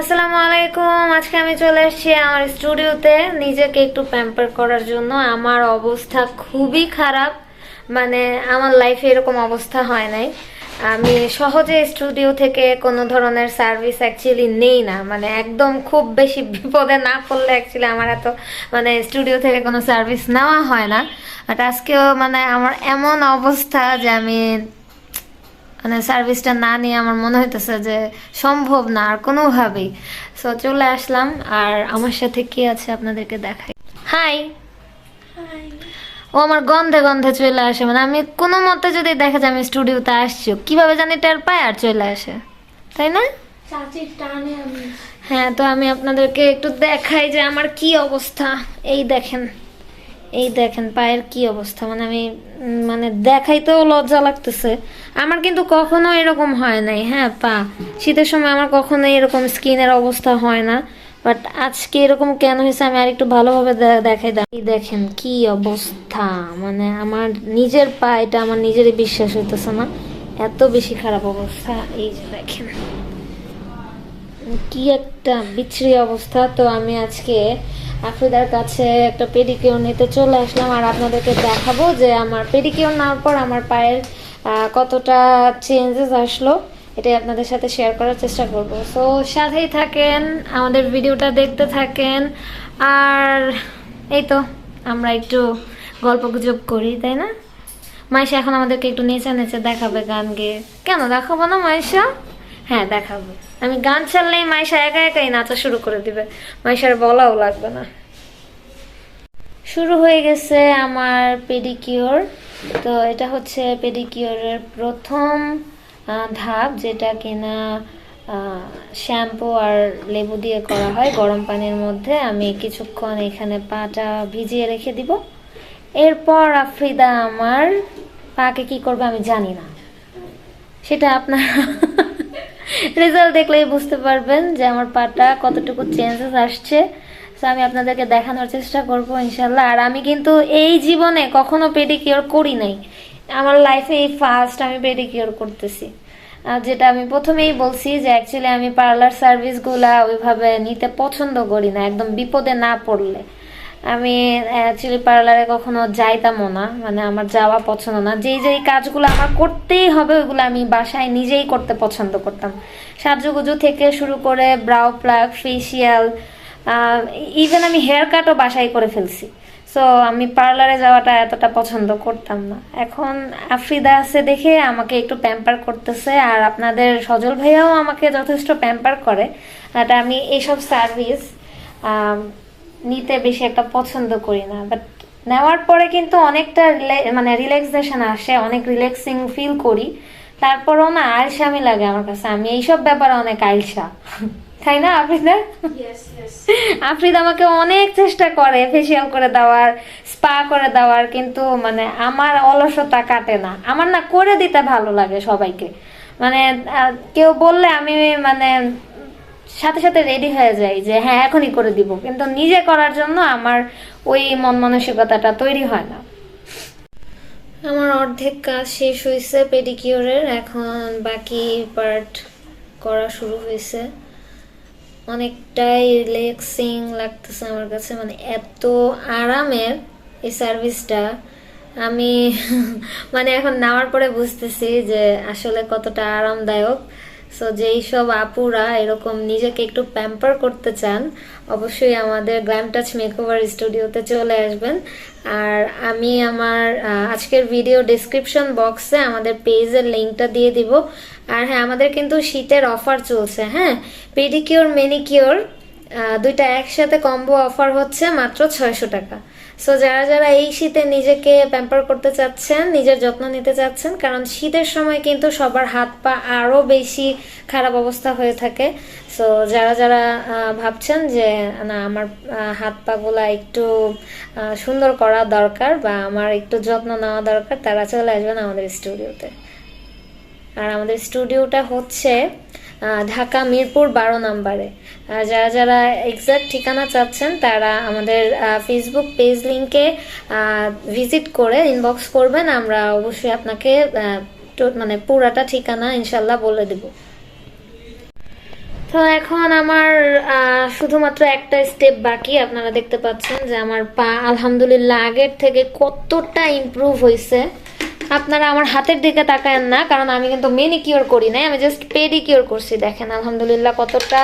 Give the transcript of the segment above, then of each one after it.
আসসালামু আলাইকুম। আজকে আমি চলে এসেছি আমার স্টুডিওতে। নিজেকে একটু প্যাম্পার করার জন্য। আমার অবস্থা খুবই খারাপ। মানে আমার লাইফে এরকম অবস্থা হয় নাই। আমি সহজে স্টুডিও থেকে কোনো ধরনের সার্ভিস অ্যাকচুয়ালি নেই না। মানে একদম খুব বেশি বিপদে না পড়লে অ্যাকচুয়ালি আমার এত মানে স্টুডিও থেকে কোনো সার্ভিস নেওয়া হয় না। বাট আজকেও মানে আমার এমন অবস্থা যে আমি মানে সার্ভিসটা না নিয়ে আমার মনে হইতেছে যে সম্ভব না আর কোনোভাবেই। সো চলে আসলাম আর আমার সাথে কি আছে আপনাদেরকে দেখাই। হাই ও আমার গন্ধে গন্ধে চলে আসে মানে আমি কোনো মতে যদি দেখা যায় আমি স্টুডিওতে আসছি কীভাবে জানি টের পায় আর চলে আসে। তাই না? হ্যাঁ তো আমি আপনাদেরকে একটু দেখাই যে আমার কি অবস্থা। এই দেখেন। এই দেখেন, পায়ের কি অবস্থা? মানে আমি মানে দেখাইতেও লজ্জা লাগতেছে। আমার কিন্তু কখনো এরকম হয় নাই হ্যাঁ পা। শীতের সময় আমার কখনো এরকম স্কিনের অবস্থা হয় না। বাট আজকে এরকম কেন হয়েছে আমি আর একটু ভালোভাবে দেখাই এই দেখেন কি অবস্থা। মানে আমার নিজের পা, এটা আমার নিজেরই বিশ্বাস হইতেছে না। এত বেশি খারাপ অবস্থা। এই যে দেখেন। কি একটা বিচ্ছিরি অবস্থা। তো আমি আজকে আফ্রিদার কাছে একটা পেডিকিউর নিতে চলে আসলাম আর আপনাদেরকে দেখাবো যে আমার পেডিকিউর নেওয়ার পর আমার পায়ের কতটা চেঞ্জেস আসলো। এটাই আপনাদের সাথে শেয়ার করার চেষ্টা করব। সো সাথেই থাকেন, আমাদের ভিডিওটা দেখতে থাকেন। আর এই তো, আমরা একটু গল্প গুজব করি, তাই না? মাইশা এখন আমাদেরকে একটু নেচে নেচে দেখাবে গান গেয়ে। কেন, দেখাবো না মাইশা? হ্যাঁ দেখাবো। আমি গান ছাড়লেই মাইশা একা একাই নাচা শুরু করে দিবে। মাইশার বলাও লাগবে না। শুরু হয়ে গেছে আমার পেডিকিওর। তো এটা হচ্ছে পেডিকিওরের প্রথম ধাপ যেটা কিনা শ্যাম্পু আর লেবু দিয়ে করা হয়। গরম পানির মধ্যে আমি কিছুক্ষণ এখানে পাটা ভিজিয়ে রেখে দিব। এরপর আফ্রিদা আমার পাকে কি করবে আমি জানি না। সেটা আপনার রেজাল্ট দেখলেই বুঝতে পারবেন যে আমার পাটা কতটুকু চেঞ্জেস আসছে। আমি আপনাদেরকে দেখানোর চেষ্টা করব ইনশাল্লাহ আর আমি কিন্তু এই জীবনে কখনো পেডিকিওর করি নাই। আমার লাইফে এই ফার্স্ট আমি পেডিকিওর করতেছি। যেটা আমি প্রথমেই বলছি যে অ্যাকচুয়ালি আমি পার্লার সার্ভিসগুলা ওইভাবে নিতে পছন্দ করি না, একদম বিপদে না পড়লে। আমি অ্যাকচুয়ালি পার্লারে কখনো যাইতামও না। মানে আমার যাওয়া পছন্দ না। যেই যেই কাজগুলো আমার করতেই হবে, ওইগুলো আমি বাসায় নিজেই করতে পছন্দ করতাম। সাজুগুজু থেকে শুরু করে ব্রাউ প্লাগ ফেসিয়াল ইভেন আমি হেয়ার কাটও বাসায় করে ফেলছি। সো আমি পার্লারে যাওয়াটা এতটা পছন্দ করতাম না। এখন আফ্রিদা আছে দেখে আমাকে একটু প্যাম্পার করতেছে, আর আপনাদের সজল ভাইয়াও আমাকে যথেষ্ট প্যাম্পার করে। এটা আমি এইসব সার্ভিস নিতে বেশি একটা পছন্দ করি না বাট নেওয়ার পরে কিন্তু অনেকটা মানে রিল্যাক্সেশন আসে অনেক রিল্যাক্সিং ফিল করি। তারপরও না আলসামি লাগে আমার কাছে আমি এইসব ব্যাপারে অনেক আলসা। তাই না আফ্রিদা? আফ্রিদ আমাকে অনেক চেষ্টা করে ফেসিয়াল করে দেওয়ার স্পা করে দেওয়ার কিন্তু মানে আমার অলসতা কাটে না। আমার না করে দিতে ভালো লাগে সবাইকে। মানে কেউ বললে আমি মানে সাথে সাথে রেডি হয়ে যাই যে হ্যাঁ এখনই করে দিব। কিন্তু নিজে করার জন্য আমার ওই মন মানসিকতাটা তৈরি হয় না। আমার অর্ধেক কাজ শেষ হয়েছে পেডিকিওরের এখন বাকি পার্ট করা শুরু হয়েছে অনেকটাই রিল্যাক্সিং লাগতেছে আমার কাছে মানে এত আরামের এই সার্ভিসটা আমি মানে এখন নেওয়ার পরে বুঝতেছি যে আসলে কতটা আরামদায়ক। সো যেই সব আপুরা এরকম নিজেকে একটু প্যাম্পার করতে চান, অবশ্যই আমাদের গ্ল্যাম টাচ মেকওভার স্টুডিওতে চলে আসবেন। আর আমি আমার আজকের ভিডিও ডেসক্রিপশন বক্সে আমাদের পেজের লিঙ্কটা দিয়ে দিব। আর হ্যাঁ আমাদের কিন্তু শীতের অফার চলছে হ্যাঁ? পেডিকিওর মেনিকিওর দুইটা একসাথে কম্বো অফার হচ্ছে মাত্র ছয়শো টাকা। সো যারা যারা এই শীতে নিজেকে প্যাম্পার করতে চাচ্ছেন, নিজের যত্ন নিতে চাচ্ছেন, কারণ শীতের সময় কিন্তু সবার হাত পা আরও বেশি খারাপ অবস্থা হয়ে থাকে। সো যারা যারা ভাবছেন যে, না, আমার হাত পাগুলা একটু সুন্দর করা দরকার বা আমার একটু যত্ন নেওয়া দরকার, তারা চলে আসবেন আমাদের স্টুডিওতে আর আমাদের স্টুডিওটা হচ্ছে ঢাকা মিরপুর বারো নম্বরে। যারা যারা এক্সাক্ট ঠিকানা চাচ্ছেন, তারা আমাদের ফেসবুক পেজ লিঙ্কে ভিজিট করে ইনবক্স করবেন। আমরা অবশ্যই আপনাকে মানে পুরাটা ঠিকানা ইনশাল্লাহ বলে দেব। তো এখন আমার শুধুমাত্র একটা স্টেপ বাকি। আপনারা দেখতে পাচ্ছেন যে আমার পা আলহামদুলিল্লাহ আগের থেকে কতটা ইম্প্রুভ হয়েছে আপনারা আমার হাতের দিকে তাকায়েন না, কারণ আমি কিন্তু মেনিকিওর করি নাই, আমি জাস্ট পেডিকিওর করছি। দেখেন, আলহামদুলিল্লাহ কতটা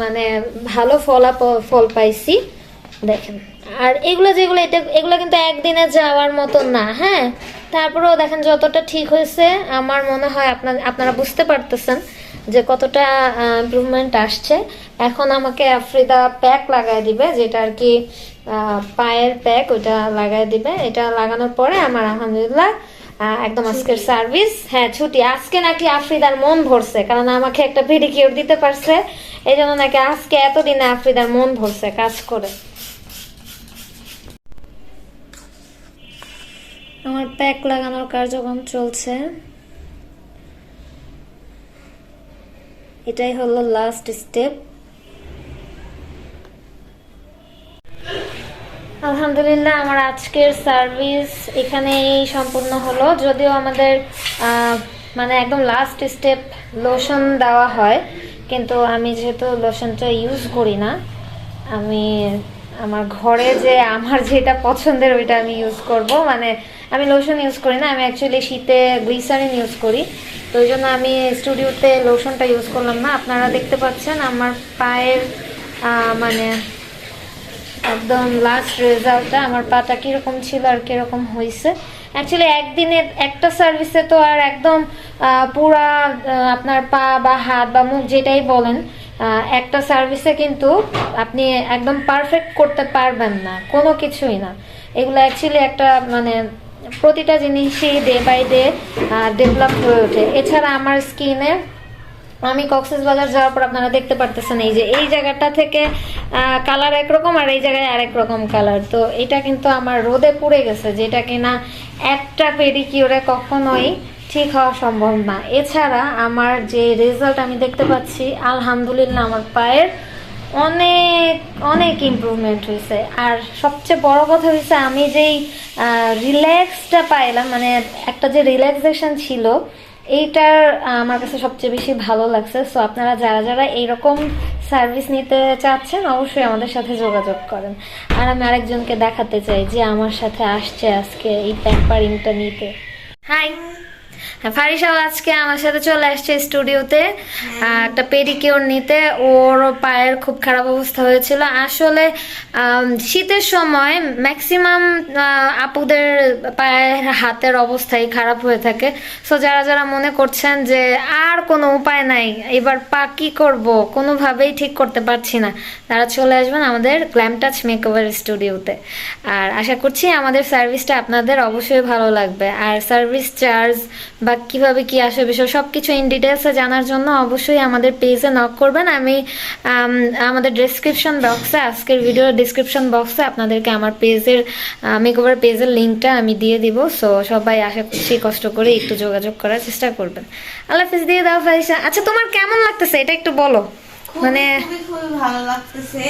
মানে ভালো ফলাফল ফল পাইছি। দেখেন, আর এগুলো যেগুলো, এটা, এগুলো কিন্তু একদিনে যাওয়ার মতো না হ্যাঁ? তারপরেও দেখেন, যতটা ঠিক হয়েছে, আমার মনে হয় আপনার, আপনারা বুঝতে পারতেছেন যে কতটা ইম্প্রুভমেন্ট আসছে। এখন আমাকে আফ্রিদা প্যাক লাগায় দিবে, যেটা আর কি পায়ের প্যাক ওইটা লাগাই দিবে। এটা লাগানোর পরে আমার আলহামদুলিল্লাহ একদম আজকের সার্ভিস হ্যাঁ ছুটি। আজকে নাকি আফ্রিদার মন ভরছে কারণ আমাকে একটা পেডিকিউর দিতে পারছে। এই জন্য নাকি আজকে এতদিনে আফ্রিদার মন ভরছে কাজ করে। আমার প্যাক লাগানোর কার্যক্রম চলছে। এটাই হলো লাস্ট স্টেপ আলহামদুলিল্লাহ, আমার আজকের সার্ভিস এখানেই সম্পূর্ণ হলো। যদিও আমাদের মানে একদম লাস্ট স্টেপ লোশন দেওয়া হয়, কিন্তু আমি যেহেতু লোশনটা ইউজ করি না, আমি আমার ঘরে যে আমার যেটা পছন্দের ওইটা আমি ইউজ করব। মানে আমি লোশন ইউজ করি না, আমি অ্যাকচুয়ালি শীতে গ্লিসারিন ইউজ করি। তো ওই জন্য আমি স্টুডিওতে লোশনটা ইউজ করলাম না। আপনারা দেখতে পাচ্ছেন আমার পায়ের মানে একদম লাস্ট রেজাল্টটা আমার পাটা কীরকম ছিল আর কীরকম হয়েছে। অ্যাকচুয়ালি একদিনে একটা সার্ভিসে তো আর একদম পুরা আপনার পা বা হাত বা মুখ যেটাই বলেন একটা সার্ভিসে কিন্তু আপনি একদম পারফেক্ট করতে পারবেন না, কোনো কিছুই না। এগুলো অ্যাকচুয়ালি একটা মানে প্রতিটা জিনিসই ডে বাই ডে ডেভেলপ হয়ে ওঠে। এছাড়া আমার স্কিনে আমি কক্সেস বাজার যাওয়ার পর আপনারা দেখতে পারতেছেন এই যে, এই জায়গাটা থেকে কালার একরকম আর এই জায়গায় আরেক রকম কালার তো এটা কিন্তু আমার রোদে পুড়ে গেছে, যেটা কিনা একটা পেডিকিউরে কখনোই ঠিক হওয়া সম্ভব না। এছাড়া আমার যে রেজাল্ট আমি দেখতে পাচ্ছি, আলহামদুলিল্লাহ আমার পায়ের অনেক অনেক ইমপ্রুভমেন্ট হয়েছে। আর সবচেয়ে বড় কথা হয়েছে, আমি যেই রিল্যাক্সটা পাইলাম মানে একটা যে রিল্যাক্সেশন ছিল এইটার আমার কাছে সবচেয়ে বেশি ভালো লাগছে। সো আপনারা যারা যারা এইরকম সার্ভিস নিতে চাচ্ছেন, অবশ্যই আমাদের সাথে যোগাযোগ করেন। আর আমি আরেকজনকে দেখাতে চাই যে আমার সাথে আসছে আজকে এই প্যাম্পারিংটা নিতে। হাই ফারিসাও আজকে আমার সাথে চলে আসছে স্টুডিওতে। একটা পেডিকিওর নিতে। ওর পায়ের খুব খারাপ অবস্থা হয়েছিল। আসলে শীতের সময় ম্যাক্সিমাম আপুদের পায়ের হাতের অবস্থাই খারাপ হয়ে থাকে। সো যারা যারা মনে করছেন যে আর কোনো উপায় নাই এবার পা কি করব? কোনোভাবেই ঠিক করতে পারছি না। তারা চলে আসবেন আমাদের গ্ল্যাম টাচ মেকওভার স্টুডিওতে। আর আশা করছি আমাদের সার্ভিসটা আপনাদের অবশ্যই ভালো লাগবে। আর সার্ভিস চার্জ বা কীভাবে কি আসে বিষয় সব কিছু ইন ডিটেলসে জানার জন্য অবশ্যই আমাদের পেজে নক করবেন। আমি আমাদের ডেসক্রিপশন বক্সে আজকের ভিডিওর ডিসক্রিপশন বক্সে আপনাদেরকে আমার পেজের মেকওভার পেজের লিঙ্কটা আমি দিয়ে দিব। সো সবাই আশা করছি কষ্ট করে একটু যোগাযোগ করার চেষ্টা করবেন। আল্লাহ হাফিজ দিয়ে দাও ফারিসা আচ্ছা তোমার কেমন লাগতেছে? এটা একটু বলো। মানে ভালো লাগতেছে।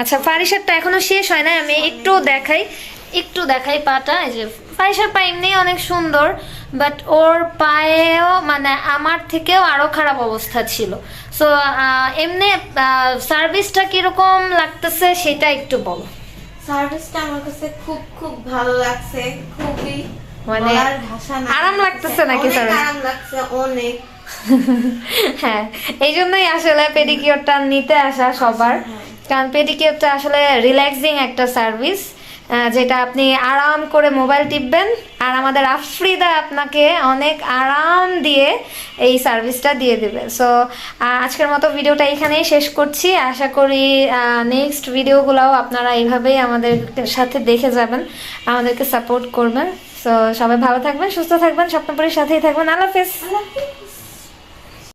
আচ্ছা ফারিসারটা এখনও শেষ হয় না আমি একটু দেখাই। একটু দেখাই পাটা এই যে ফারিসার পা এমনি অনেক সুন্দর। বাট ওর পায়েও মানে আমার থেকেও আরও খারাপ অবস্থা ছিল। সো এমনি সার্ভিসটা কীরকম লাগতেছে সেটা একটু বলো। সার্ভিসটা আমার কাছে খুব খুব ভালো লাগছে। খুবই মানে আরাম লাগতেছে নাকি service? আরাম লাগছে অনেক। হ্যাঁ এই জন্যই আসলে পেডিকিওরটা নিতে আসা সবার। কারণ পেডিকিওরটা আসলে রিল্যাক্সিং একটা সার্ভিস যেটা আপনি আরাম করে মোবাইল টিপবেন। আর আমাদের আফ্রিদা আপনাকে অনেক আরাম দিয়ে এই সার্ভিসটা দিয়ে দেবে। সো আজকের মতো ভিডিওটা এখানেই শেষ করছি। আশা করি নেক্সট ভিডিওগুলোও আপনারা এইভাবেই আমাদের সাথে দেখে যাবেন, আমাদেরকে সাপোর্ট করবেন। সো সবাই ভালো থাকবেন, সুস্থ থাকবেন, স্বপ্নপুরীর সাথেই থাকবেন। আল্লাহ হাফেজ।